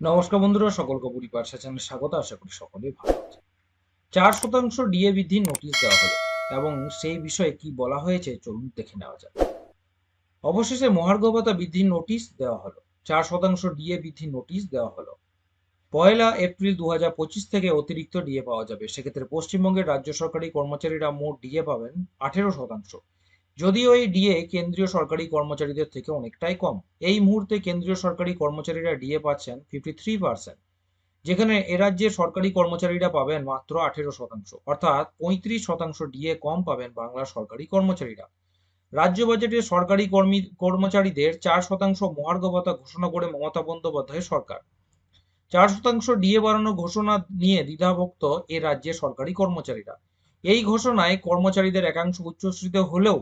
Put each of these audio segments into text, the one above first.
নমস্কার বন্ধুরা, সকলকে পরিবার চ্যানেলে স্বাগত, আশা করি সকলেই ভালো আছে চার শতাংশ ডিএ বৃদ্ধির নোটিশ দেওয়া হলো এবং সেই বিষয়ে কি বলা হয়েছে চলুন দেখে নেওয়া যাক। অবশেষে মহার্ঘ ভাতা বৃদ্ধির নোটিশ দেওয়া হলো। চার শতাংশ ডিএ বৃদ্ধির নোটিশ দেওয়া হলো। পয়লা এপ্রিল দু হাজার পঁচিশ থেকে অতিরিক্ত ডিএ পাওয়া যাবে। সেক্ষেত্রে পশ্চিমবঙ্গের রাজ্য সরকারি কর্মচারীরা মোট ডিএ পাবেন আঠেরো শতাংশ। যদিও এই ডিএ কেন্দ্রীয় সরকারি কর্মচারীদের থেকে অনেকটাই কম। এই মুহূর্তে কেন্দ্রীয় সরকারি কর্মচারীরা ডিএ পাচ্ছেন ফিফটি থ্রি পার্সেন্ট যেখানে রাজ্যের সরকারি কর্মচারীরা পাবেন মাত্র আঠেরো শতাংশ, অর্থাৎ পঁয়ত্রিশ শতাংশ ডিএ কম পাবেন বাংলার সরকারি কর্মচারীরা। রাজ্য বাজেটে সরকারি কর্মী, কর্মচারীদের চার শতাংশ মহার্ঘ ভাতা ঘোষণা করে মমতা বন্দ্যোপাধ্যায় সরকার। চার শতাংশ ডিএ বাড়ানোর ঘোষণা নিয়ে দ্বিধাভক্ত এ রাজ্যের সরকারি কর্মচারীরা। এই ঘোষণায় কর্মচারীদের একাংশ উচ্ছ্বসিত হলেও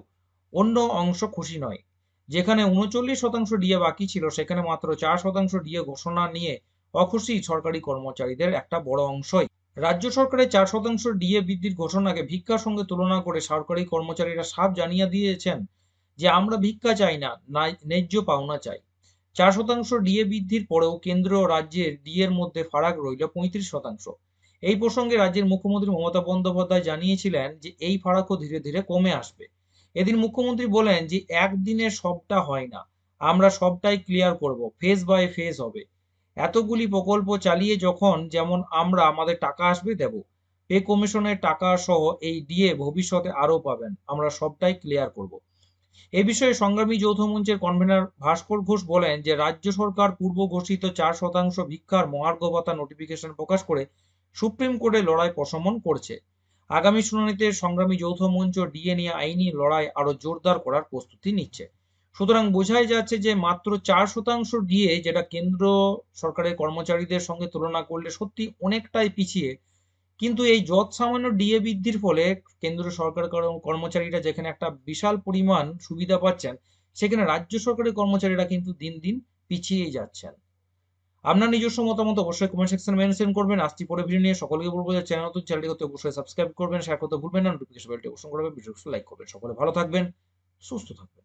অন্য অংশ খুশি নয়। যেখানে উনচল্লিশ শতাংশ ডিএ বাকি ছিল, সেখানে মাত্র চার শতাংশ ডিএ ঘোষণা নিয়ে অখুশি সরকারি কর্মচারীদের একটা বড় অংশই। রাজ্য সরকারের চার শতাংশ ডিএ বৃদ্ধির ঘোষণাকে ভিক্ষার সঙ্গে তুলনা করে সরকারি কর্মচারীরা সাফ জানিয়ে দিয়েছেন যে, আমরা ভিক্ষা চাই না ন্যায্য পাওনা চাই। চার শতাংশ ডিএ বৃদ্ধির পরেও কেন্দ্র ও রাজ্যের ডিএর মধ্যে ফারাক রইল পঁয়ত্রিশ শতাংশ। এই প্রসঙ্গে রাজ্যের মুখ্যমন্ত্রী মমতা বন্দ্যোপাধ্যায় জানিয়েছিলেন যে, এই ফারাকও ধীরে ধীরে কমে আসবে। এদিন মুখ্যমন্ত্রী বলেন যে, একদিনে সবটা হয় না। আমরা সবটাই ক্লিয়ার করব ফেজ বাই ফেজ হবে। এতগুলি প্রকল্প চালিয়ে যখন যেমন আমরা আমাদের টাকা আসবে দেব পে কমিশনের টাকা সহ এই ডিএ ভবিষ্যতে আরও পাবেন। আমরা সবটাই ক্লিয়ার করব। এ বিষয়ে সংগ্রামী যৌথ মঞ্চের কনভেনার ভাস্কর ঘোষ বলেন যে, রাজ্য সরকার পূর্ব ঘোষিত চার শতাংশ ভিক্ষার মহার্ঘ ভাতা নোটিফিকেশন প্রকাশ করে সুপ্রিম কোর্টে লড়াই প্রশমন করছে। আগামী শুনানিতে সংগ্রামী যৌথ মঞ্চ ডিএ নিয়ে আইনি লড়াই আরও জোরদার করার প্রস্তুতি নিচ্ছে। সুতরাং বোঝাই যাচ্ছে যে মাত্র চার শতাংশ ডিএ যেটা কেন্দ্র সরকারের কর্মচারীদের সঙ্গে তুলনা করলে সত্যি অনেকটাই পিছিয়ে। কিন্তু এই যৎ সামান্য ডিএ বৃদ্ধির ফলে কেন্দ্র সরকার কর্মচারীরা যেখানে একটা বিশাল পরিমাণ সুবিধা পাচ্ছেন, সেখানে রাজ্য সরকারের কর্মচারীরা কিন্তু দিন দিন পিছিয়ে যাচ্ছেন। আপনার নিজস্ব মতামত অবশ্যই কমেন্ট সেকশনে মেনশন করবেন। আজটি পরে ভিডিও নিয়ে সকলকে বলব যে চ্যানেল নতুন চ্যানেলটি করতে অবশ্যই সাবস্ক্রাইব করবেন শেয়ার করতে ভুলবেন না নোটিফিকেশন বেলটি অবশ্যই করবেন ভিডিও লাইক করবেন। সকলে ভালো থাকবেন, সুস্থ থাকবেন।